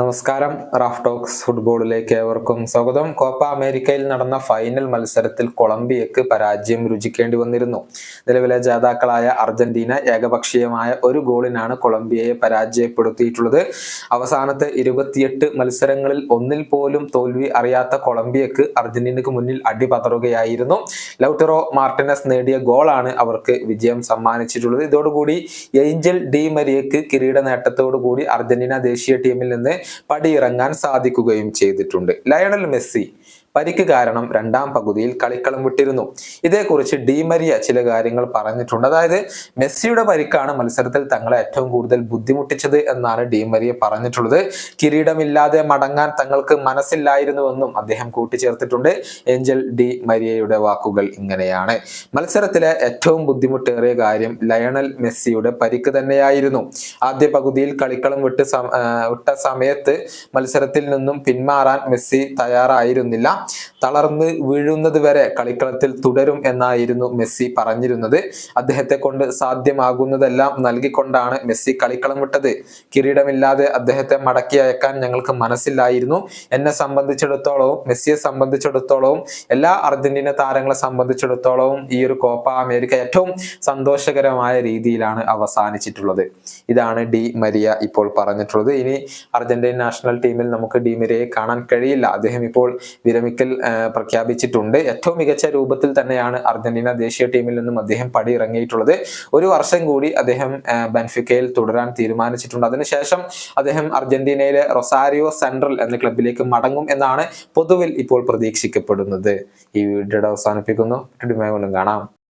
നമസ്കാരം. Raf talks ഫുട്ബോളിലേക്ക് ഏവർക്കും സ്വാഗതം. കോപ്പ അമേരിക്കയിൽ നടന്ന ഫൈനൽ മത്സരത്തിൽ കൊളംബിയക്ക് പരാജയം രുചിക്കേണ്ടി വന്നിരുന്നു. നിലവിലെ ജേതാക്കളായ അർജന്റീന ഏകപക്ഷീയമായ ഒരു ഗോളിനാണ് കൊളംബിയയെ പരാജയപ്പെടുത്തിയിട്ടുള്ളത്. അവസാനത്തെ ഇരുപത്തിയെട്ട് മത്സരങ്ങളിൽ ഒന്നിൽ പോലും തോൽവി അറിയാത്ത കൊളംബിയക്ക് അർജന്റീനക്ക് മുന്നിൽ അടിപതറുകയായിരുന്നു. ലൗട്ടറോ മാർട്ടിനസ് നേടിയ ഗോളാണ് അവർക്ക് വിജയം സമ്മാനിച്ചിട്ടുള്ളത്. ഇതോടുകൂടി ഏഞ്ചൽ ഡി മരിയക്ക് കിരീട നേട്ടത്തോടുകൂടി അർജന്റീന ദേശീയ ടീമിൽ നിന്ന് പടിയിറങ്ങാൻ സാധിക്കുകയും ചെയ്തിട്ടുണ്ട്. ലയണൽ മെസ്സി പരിക്ക് കാരണം രണ്ടാം പകുതിയിൽ കളിക്കളം വിട്ടിരുന്നു. ഇതേക്കുറിച്ച് ഡീമരിയ ചില കാര്യങ്ങൾ പറഞ്ഞിട്ടുണ്ട്. അതായത് മെസ്സിയുടെ പരിക്കാണ് മത്സരത്തിൽ തങ്ങളെ ഏറ്റവും കൂടുതൽ ബുദ്ധിമുട്ടിച്ചത് എന്നാണ് ഡീമരിയ പറഞ്ഞിട്ടുള്ളത്. കിരീടമില്ലാതെ മടങ്ങാൻ തങ്ങൾക്ക് മനസ്സില്ലായിരുന്നുവെന്നും അദ്ദേഹം കൂട്ടിച്ചേർത്തിട്ടുണ്ട്. ഏഞ്ചൽ ഡി മരിയയുടെ വാക്കുകൾ ഇങ്ങനെയാണ്. മത്സരത്തിലെ ഏറ്റവും ബുദ്ധിമുട്ടേറിയ കാര്യം ലയണൽ മെസ്സിയുടെ പരിക്ക് തന്നെയായിരുന്നു. ആദ്യ പകുതിയിൽ കളിക്കളം വിട്ട് വിട്ട സമയം സമയത്ത് മത്സരത്തിൽ നിന്നും പിന്മാറാൻ മെസ്സി തയ്യാറായിരുന്നില്ല. തളർന്ന് വീഴുന്നത് വരെ കളിക്കളത്തിൽ തുടരും എന്നായിരുന്നു മെസ്സി പറഞ്ഞിരുന്നത്. അദ്ദേഹത്തെ കൊണ്ട് സാധ്യമാകുന്നതെല്ലാം നൽകിക്കൊണ്ടാണ് മെസ്സി കളിക്കളം വിട്ടത്. കിരീടമില്ലാതെ അദ്ദേഹത്തെ മടക്കി അയക്കാൻ ഞങ്ങൾക്ക് മനസ്സില്ലായിരുന്നു. എന്നെ സംബന്ധിച്ചിടത്തോളവും മെസ്സിയെ സംബന്ധിച്ചിടത്തോളവും എല്ലാ അർജന്റീന താരങ്ങളെ സംബന്ധിച്ചിടത്തോളവും ഈ ഒരു കോപ്പ അമേരിക്ക ഏറ്റവും സന്തോഷകരമായ രീതിയിലാണ് അവസാനിച്ചിട്ടുള്ളത്. ഇതാണ് ഡി മരിയ ഇപ്പോൾ പറഞ്ഞിട്ടുള്ളത്. ഇനി അർജന്റീന നാഷണൽ ടീമിൽ നമുക്ക് ഡിമിരയെ കാണാൻ കഴിയില്ല. അദ്ദേഹം ഇപ്പോൾ വിരമിക്കൽ പ്രഖ്യാപിച്ചിട്ടുണ്ട്. ഏറ്റവും മികച്ച രൂപത്തിൽ തന്നെയാണ് അർജന്റീന ദേശീയ ടീമിൽ നിന്നും അദ്ദേഹം പടിയിറങ്ങിയിട്ടുള്ളത്. ഒരു വർഷം കൂടി അദ്ദേഹം ബെൻഫിക്കയിൽ തുടരാൻ തീരുമാനിച്ചിട്ടുണ്ട്. അതിനുശേഷം അദ്ദേഹം അർജന്റീനയിലെ റൊസാരിയോ സെൻട്രൽ എന്ന ക്ലബിലേക്ക് മടങ്ങും എന്നാണ് പൊതുവിൽ ഇപ്പോൾ പ്രതീക്ഷിക്കപ്പെടുന്നത്. ഈ വീഡിയോയുടെ അവസാനിപ്പിക്കുന്നു. കാണാം.